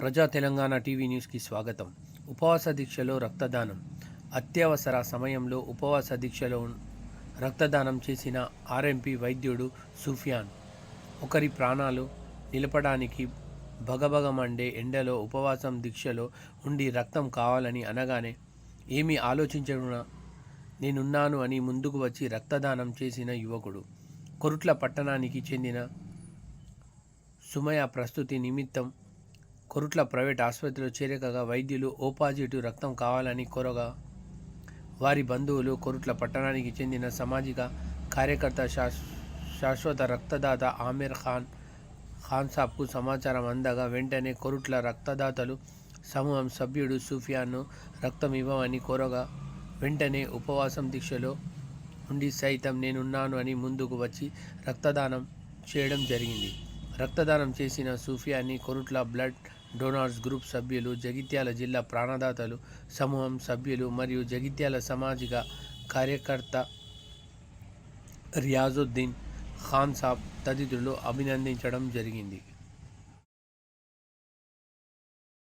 ప్రజా తెలంగాణ టీవీ న్యూస్కి స్వాగతం. ఉపవాస దీక్షలో రక్తదానం. అత్యవసర సమయంలో ఉపవాస దీక్షలో రక్తదానం చేసిన ఆర్ఎంపీ వైద్యుడు సూఫియాన్. ఒకరి ప్రాణాలు నిలపడానికి భగభగమండే ఎండలో ఉపవాసం దీక్షలో ఉండి రక్తం కావాలని అనగానే ఏమీ ఆలోచించకుండా నేనున్నాను అని ముందుకు వచ్చి రక్తదానం చేసిన యువకుడు. కొరుట్ల పట్టణానికి చెందిన సుమయ ప్రస్తుతి నిమిత్తం కొరుట్ల ప్రైవేట్ ఆసుపత్రిలో చేరకగా వైద్యులు ఓ పాజిటివ్ రక్తం కావాలని కోరగా వారి బంధువులు కొరుట్ల పట్టణానికి చెందిన సామాజిక కార్యకర్త శాశ్వత రక్తదాత ఆమీర్ ఖాన్ ఖాన్ సాబ్కు సమాచారం అందగా వెంటనే కొరుట్ల రక్తదాతలు సమూహం సభ్యుడు సూఫియాన్ను రక్తం ఇవ్వమని కోరగా వెంటనే ఉపవాసం దీక్షలో ఉండి సైతం నేనున్నాను అని ముందుకు వచ్చి రక్తదానం చేయడం జరిగింది. రక్తదానం చేసిన సూఫియాని కొరుట్ల బ్లడ్ డోనార్స్ గ్రూప్ సభ్యులు జగిత్యాల జిల్లా ప్రాణదాతలు సమూహం సభ్యులు మరియు జగిత్యాల సామాజిక కార్యకర్త రియాజుద్దీన్ ఖాన్ సాబ్ తదితరులు అభినందించడం జరిగింది.